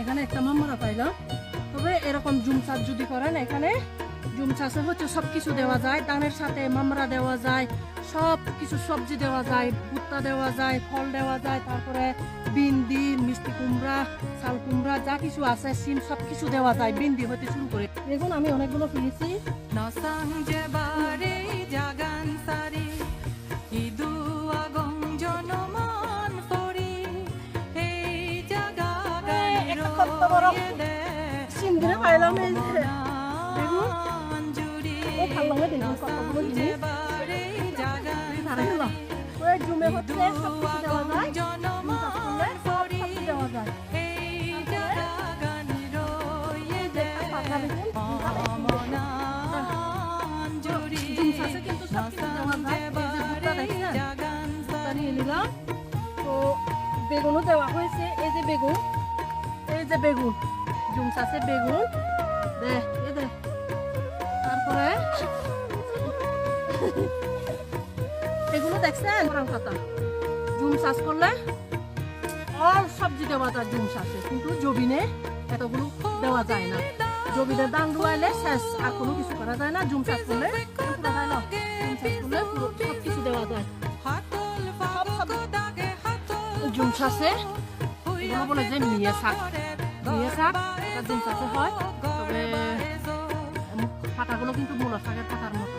এখানে একটা মামরা পাইলাম তবে এরকম জুম চাষ যদি করেন, এখানে জুম চাষে হচ্ছে সব কিছু দেওয়া যায় ধানের সাথে মামরা দেওয়া যায় সব কিছু সবজি দেওয়া যায়, ভুট্টা দেওয়া যায়, ফল দেওয়া যায়, তারপরে বিন্দি, মিষ্টি কুমড়া শাল কুমড়া, যা কিছু আছে সিম সব কিছু দেওয়া যায়, বিন্দি হতে শুরু করে। দেখুন, আমি অনেকগুলো পেয়েছি কত বড় পাইলাম এই যে দেখুন ভালো লাগে দেখুন কতগুলো জিনিস দেওয়া যায় দেওয়া যায় এই এই এই বেগুন এই যে বেগুন, জুম চাষে বেগুন। দে তারপরে এগুলো দেখছেন? খাতা জুম চাষ করলে অল সবজি দেওয়া যায় জুম চাষে, কিন্তু জবিনে এতগুলো দেওয়া যায় না। জবিনে দান রুয়াইলে শেষ, আর কোনো কিছু করা যায় না। জুম চাষ করলে জুম করলে সব কিছু দেওয়া যায়। জুম চাষে বলে যে মিয়া শাক। মিয়া শাক চাষে হয়। তবে পাতাগুলো কিন্তু মূল শাকের পাতার মতো।